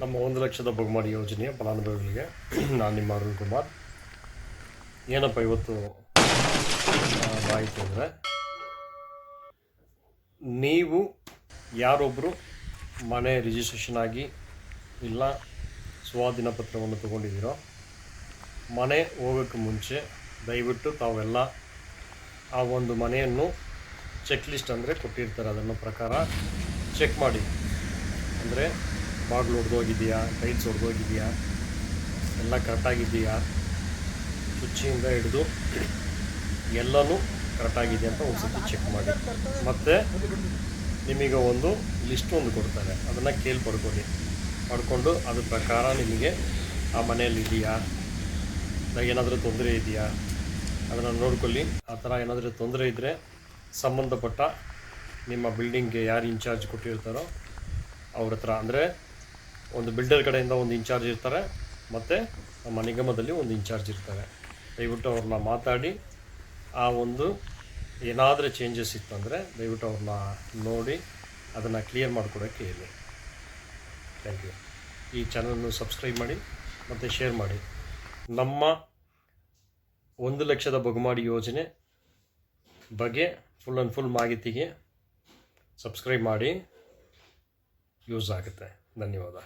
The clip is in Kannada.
ನಮ್ಮ ಒಂದು ಲಕ್ಷದ ಬಹುಮಾನ ಯೋಜನೆಯ ಫಲಾನುಭವಿಗಳಿಗೆ ನಾನು ನಿಮ್ಮ ಅರುಣ್ ಕುಮಾರ್. ಏನಪ್ಪ ಇವತ್ತು ಮಾಹಿತಿ ಅಂದರೆ? ನೀವು ಯಾರೊಬ್ಬರು ಮನೆ ರಿಜಿಸ್ಟ್ರೇಷನ್ ಆಗಿ ಇಲ್ಲ ಸ್ವಾಧೀನ ಪತ್ರವನ್ನು ತಗೊಂಡಿದ್ದೀರೋ, ಮನೆ ಹೋಗೋಕ್ಕೆ ಮುಂಚೆ ದಯವಿಟ್ಟು ತಾವೆಲ್ಲ ಆ ಒಂದು ಮನೆಯನ್ನು ಚೆಕ್ ಲಿಸ್ಟ್ ಅಂದರೆ ಕೊಟ್ಟಿರ್ತಾರೆ. ಅದನ್ನು ಪ್ರಕಾರ ಚೆಕ್ ಮಾಡಿ. ಅಂದರೆ ಬಾಗಿಲು ಹೊಡೆದೋಗಿದೆಯಾ ಟೈಲ್ಸ್ ಹೊಡೆದೋಗಿದೆಯಾ ಎಲ್ಲ ಕರೆಕ್ಟಾಗಿದೆಯಾ ಸ್ವಿಚ್ಚಿಂದ ಹಿಡಿದು ಎಲ್ಲನೂ ಕರೆಕ್ಟಾಗಿದೆ ಅಂತ ಒಂದು ಸತಿ ಚೆಕ್ ಮಾಡಿ. ಮತ್ತು ನಿಮಗೆ ಒಂದು ಲಿಸ್ಟ್ ಒಂದು ಕೊಡ್ತಾರೆ. ಅದನ್ನು ಕೇಳಿ ಪಡ್ಕೊಳ್ಳಿ ಪಡ್ಕೊಂಡು ಅದ್ರ ಪ್ರಕಾರ ನಿಮಗೆ ಆ ಮನೆಯಲ್ಲಿ ಇದೆಯಾ? ಏನಾದರೂ ತೊಂದರೆ ಇದೆಯಾ? ಅದನ್ನು ನೋಡ್ಕೊಳ್ಳಿ. ಆ ಥರ ಏನಾದರೂ ತೊಂದರೆ ಇದ್ದರೆ ಸಂಬಂಧಪಟ್ಟ ನಿಮ್ಮ ಬಿಲ್ಡಿಂಗ್ಗೆ ಯಾರು ಇನ್ಚಾರ್ಜ್ ಕೊಟ್ಟಿರ್ತಾರೋ ಅವ್ರ ಹತ್ರ. ಅಂದರೆ ಒಂದು ಬಿಲ್ಡರ್ ಕಡೆಯಿಂದ ಒಂದು ಇನ್ಚಾರ್ಜ್ ಇರ್ತಾರೆ, ಮತ್ತು ನಮ್ಮ ನಿಗಮದಲ್ಲಿ ಒಂದು ಇನ್ಚಾರ್ಜ್ ಇರ್ತಾರೆ. ದಯವಿಟ್ಟು ಅವ್ರನ್ನ ಮಾತಾಡಿ, ಆ ಒಂದು ಏನಾದರೂ ಚೇಂಜಸ್ ಇತ್ತಂದರೆ ದಯವಿಟ್ಟು ಅವ್ರನ್ನ ನೋಡಿ, ಅದನ್ನು ಕ್ಲಿಯರ್ ಮಾಡಿಕೊಡೋಕ್ಕೆ ಹೇಳಿ. ಥ್ಯಾಂಕ್ ಯು ಈ ಚಾನಲನ್ನು ಸಬ್ಸ್ಕ್ರೈಬ್ ಮಾಡಿ, ಮತ್ತು ಶೇರ್ ಮಾಡಿ. ನಮ್ಮ ಒಂದು ಲಕ್ಷದ ಬಗುಮಾಡಿ ಯೋಜನೆ ಬಗ್ಗೆ ಫುಲ್ ಆ್ಯಂಡ್ ಫುಲ್ ಮಾಹಿತಿಗೆ ಸಬ್ಸ್ಕ್ರೈಬ್ ಮಾಡಿ ಯೂಸ್ ಆಗುತ್ತೆ. ಧನ್ಯವಾದ.